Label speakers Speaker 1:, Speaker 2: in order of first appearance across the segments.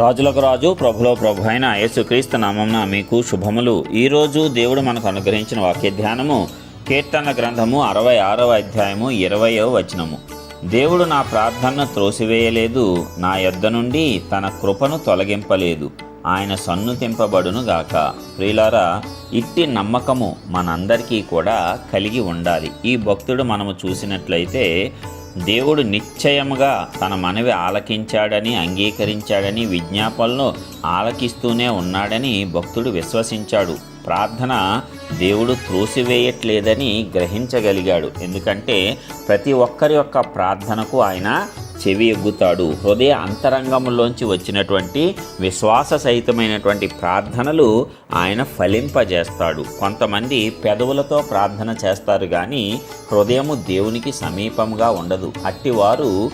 Speaker 1: రాజులకు రాజు ప్రభులో ప్రభు అయిన యేసుక్రీస్తు నామంన మీకు శుభములు. ఈరోజు దేవుడు మనకు అనుగ్రహించిన వాక్య ధ్యానము కీర్తన గ్రంథము అరవై ఆరవ అధ్యాయము ఇరవయో వచనము. దేవుడు నా ప్రార్థనను త్రోసివేయలేదు నా యొద్ద నుండి తన కృపను తొలగింపలేదు. ఆయన సన్నుతింపబడును గాక. ప్రియులారా ఇట్టి నమ్మకము మనందరికీ కూడా కలిగి ఉండాలి. ఈ భక్తుడు మనము చూసినట్లయితే దేవుడు నిశ్చయముగా తన మనవి ఆలకించాడని అంగీకరించాడని విజ్ఞాపనలు ఆలకిస్తూనే ఉన్నాడని భక్తుడు విశ్వసించాడు. ప్రార్థన దేవుడు త్రోసివేయట్లేదని గ్రహించగలిగాడు. ఎందుకంటే ప్రతి ఒక్కరి యొక్క ప్రార్థనకు ఆయన చెవి ఎగ్గుతాడు. హృదయ అంతరంగంలోంచి వచ్చినటువంటి విశ్వాస సహితమైనటువంటి ప్రార్థనలు ఆయన ఫలింపజేస్తాడు. కొంతమంది పెదవులతో ప్రార్థన చేస్తారు కానీ హృదయము దేవునికి సమీపంగా ఉండదు. అట్టివారు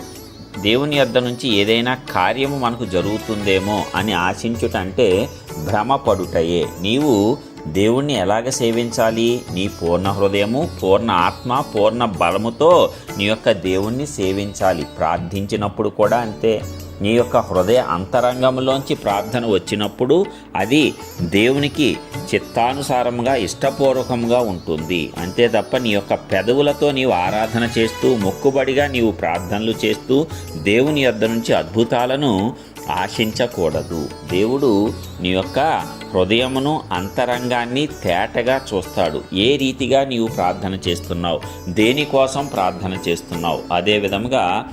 Speaker 1: దేవుని యొద్ద నుంచి ఏదైనా కార్యము మనకు జరుగుతుందేమో అని ఆశించుట అంటే భ్రమపడుటయే. నీవు దేవుణ్ణి ఎలాగ సేవించాలి? నీ పూర్ణ హృదయము పూర్ణ ఆత్మ పూర్ణ బలముతో నీ యొక్క దేవుణ్ణి సేవించాలి. ప్రార్థించినప్పుడు కూడా అంతే. నీ యొక్క హృదయ అంతరంగంలోంచి ప్రార్థన వచ్చినప్పుడు అది దేవునికి చిత్తానుసారంగా ఇష్టపూర్వకంగా ఉంటుంది. అంతే తప్ప నీ యొక్క పెదవులతో నీవు ఆరాధన చేస్తూ మొక్కుబడిగా నీవు ప్రార్థనలు చేస్తూ దేవుని యొద్ద నుంచి అద్భుతాలను ఆశించకూడదు. దేవుడు నీ యొక్క హృదయమును అంతరంగాన్ని తేటగా చూస్తాడు. ఏ రీతిగా నీవు ప్రార్థన చేస్తున్నావు? దేనికోసం ప్రార్థన చేస్తున్నావు? అదే విధముగా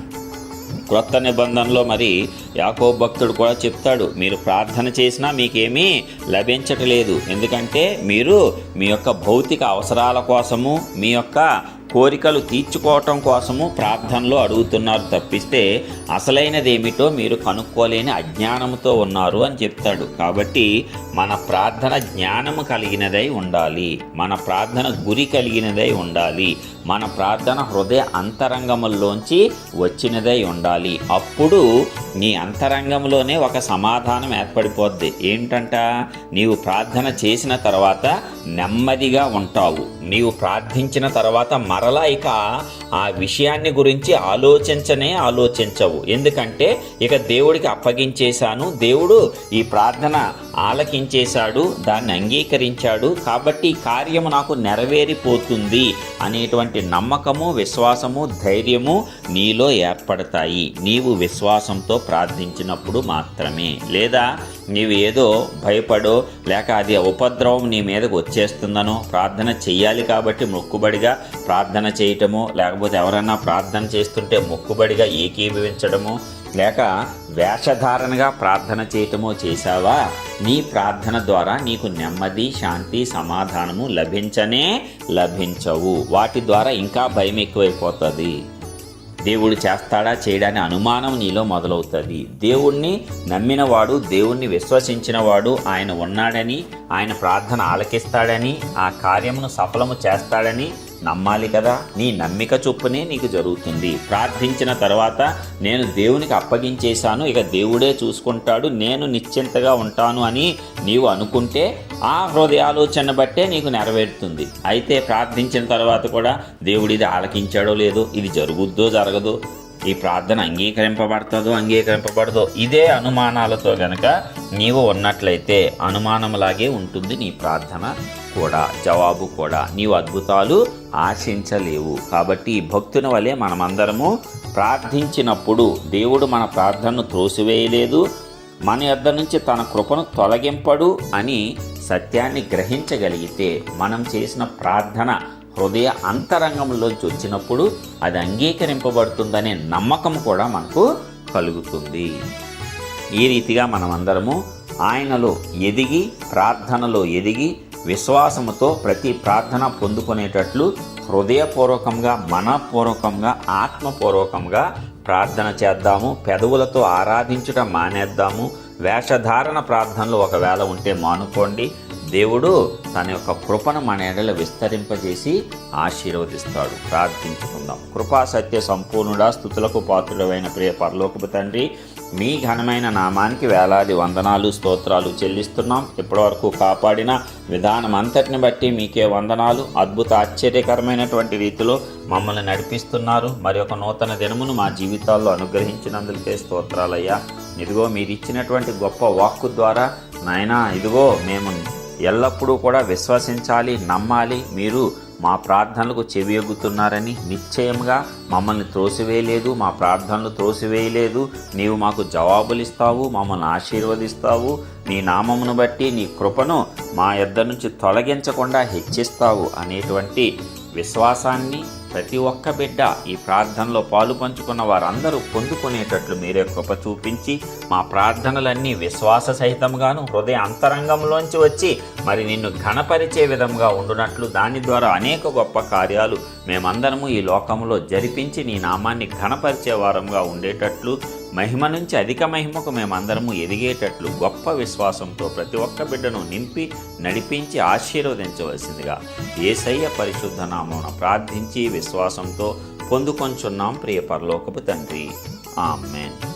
Speaker 1: క్రొత్త నిబంధనలో మరి యాకో భక్తుడు కూడా చెప్తాడు మీరు ప్రార్థన చేసినా మీకేమీ లభించట్లేదు. ఎందుకంటే మీరు మీ యొక్క భౌతిక అవసరాల కోసము మీ యొక్క కోరికలు తీర్చుకోవటం కోసము ప్రార్థనలో అడుగుతున్నారు తప్పిస్తే అసలైనదేమిటో మీరు కనుక్కోలేని అజ్ఞానంతో ఉన్నారు అని చెప్తాడు. కాబట్టి మన ప్రార్థన జ్ఞానము కలిగినదై ఉండాలి. మన ప్రార్థన గురి కలిగినదై ఉండాలి. మన ప్రార్థన హృదయ అంతరంగముల్లోంచి వచ్చినదై ఉండాలి. అప్పుడు నీ అంతరంగంలోనే ఒక సమాధానం ఏర్పడిపోద్ది. ఏంటంట? నీవు ప్రార్థన చేసిన తర్వాత నెమ్మదిగా ఉంటావు. నీవు ప్రార్థించిన తర్వాత మరలా ఇక ఆ విషయాన్ని గురించి ఆలోచించనే ఆలోచించవు. ఎందుకంటే ఇక దేవుడికి అప్పగించేశాను. దేవుడు ఈ ప్రార్థన ఆలకించేశాడు దాన్ని అంగీకరించాడు. కాబట్టి ఈ కార్యము నాకు నెరవేరిపోతుంది అనేటువంటి నమ్మకము విశ్వాసము ధైర్యము నీలో ఏర్పడతాయి. నీవు విశ్వాసంతో ప్రార్థించినప్పుడు మాత్రమే. లేదా నీవు ఏదో భయపడో లేక అది ఉపద్రవం నీ మీదకు వచ్చేస్తుందనో ప్రార్థన చెయ్యాలి కాబట్టి మొక్కుబడిగా ప్రార్థన చేయటము లేకపోతే ఎవరైనా ప్రార్థన చేస్తుంటే మొక్కుబడిగా ఏకీభవించడము లేక వేషధారణగా ప్రార్థన చేయటమో చేశావా? నీ ప్రార్థన ద్వారా నీకు నెమ్మది శాంతి సమాధానము లభించనే లభించవు. వాటి ద్వారా ఇంకా భయం ఎక్కువైపోతుంది. దేవుడు చేస్తాడా చేయడాని అనుమానం నీలో మొదలవుతుంది. దేవుణ్ణి నమ్మినవాడు దేవుణ్ణి విశ్వసించినవాడు ఆయన ఉన్నాడని ఆయన ప్రార్థన ఆలకిస్తాడని ఆ కార్యమును సఫలము చేస్తాడని నమ్మాలి కదా. నీ నమ్మిక చొప్పునే నీకు జరుగుతుంది. ప్రార్థించిన తర్వాత నేను దేవునికి అప్పగించేశాను ఇక దేవుడే చూసుకుంటాడు నేను నిశ్చింతగా ఉంటాను అని నీవు అనుకుంటే ఆ హృదయాలోచన బట్టే నీకు నెరవేరుతుంది. అయితే ప్రార్థించిన తర్వాత కూడా దేవుడు ఇది ఆలకించాడో లేదో ఇది జరుగుద్దో జరగదో ఈ ప్రార్థన అంగీకరింపబడుతుందో అంగీకరింపబడదో ఇదే అనుమానాలతో గనక నీవు ఉన్నట్లయితే అనుమానంలాగే ఉంటుంది నీ ప్రార్థన కూడా జవాబు కూడా. నీవు అద్భుతాలు ఆశించలేవు. కాబట్టి ఈ భక్తుని వలె మనమందరము ప్రార్థించినప్పుడు దేవుడు మన ప్రార్థనను త్రోసివేయలేదు. మన యొద్ద నుంచి తన కృపను తొలగింపడు అని సత్యాన్ని గ్రహించగలిగితే మనం చేసిన ప్రార్థన హృదయ అంతరంగంలోంచి వచ్చినప్పుడు అది అంగీకరింపబడుతుందనే నమ్మకం కూడా మనకు కలుగుతుంది. ఈ రీతిగా మనమందరము ఆయనలో ఎదిగి ప్రార్థనలో ఎదిగి విశ్వాసముతో ప్రతి ప్రార్థన పొందుకునేటట్లు హృదయపూర్వకంగా మనపూర్వకంగా ఆత్మపూర్వకంగా ప్రార్థన చేద్దాము. పెదవులతో ఆరాధించడం మానేద్దాము. వేషధారణ ప్రార్థనలు ఒకవేళ ఉంటే మానుకోండి. దేవుడు తన యొక్క కృపను మన ఎడల విస్తరింపజేసి ఆశీర్వదిస్తాడు. ప్రార్థించుకుందాం. కృపా సత్య సంపూర్ణుడా స్థుతులకు పాత్రుడమైన ప్రియ పరలోకపు తండ్రి మీ ఘనమైన నామానికి వేలాది వందనాలు స్తోత్రాలు చెల్లిస్తున్నాం. ఇప్పటివరకు కాపాడిన విధానం అంతటిని బట్టి మీకే వందనాలు. అద్భుత ఆశ్చర్యకరమైనటువంటి రీతిలో మమ్మల్ని నడిపిస్తున్నారు. మరి ఒక నూతన దినమును మా జీవితాల్లో అనుగ్రహించినందుకే స్తోత్రాలయ్యా. ఇదిగో మీరు ఇచ్చినటువంటి గొప్ప వాక్కు ద్వారా నాయనా ఇదిగో మేము ఎల్లప్పుడూ కూడా విశ్వసించాలి నమ్మాలి. మీరు మా ప్రార్థనలకు చెవియొగ్గుతున్నారని నిశ్చయంగా మమ్మల్ని త్రోసివేయలేదు మా ప్రార్థనలు త్రోసివేయలేదు. నీవు మాకు జవాబులు ఇస్తావు మమ్మల్ని ఆశీర్వదిస్తావు. నీ నామమును బట్టి నీ కృపను మా ఇద్దరి నుంచి తొలగించకుండా హెచ్చిస్తావు అనేటువంటి విశ్వాసాన్ని ప్రతి ఒక్క బిడ్డ ఈ ప్రార్థనలో పాలు పంచుకున్న వారందరూ పొందుకునేటట్లు మీరే కృప చూపించి మా ప్రార్థనలన్నీ విశ్వాస సహితంగాను హృదయ అంతరంగంలోంచి వచ్చి మరి నిన్ను ఘనపరిచే విధంగా ఉండునట్లు దాని ద్వారా అనేక గొప్ప కార్యాలు మేమందరము ఈ లోకంలో జరిపించి నీ నామాన్ని ఘనపరిచే వారంగా ఉండేటట్లు మహిమ నుంచి అధిక మహిమకు మేమందరము ఎదిగేటట్లు గొప్ప విశ్వాసంతో ప్రతి ఒక్క బిడ్డను నింపి నడిపించి ఆశీర్వదించవలసిందిగా ఏసయ్య పరిశుద్ధ నామమున ప్రార్థించి విశ్వాసంతో పొందుకొంచున్నాం ప్రియ పరలోకపు తండ్రి. ఆమెన్.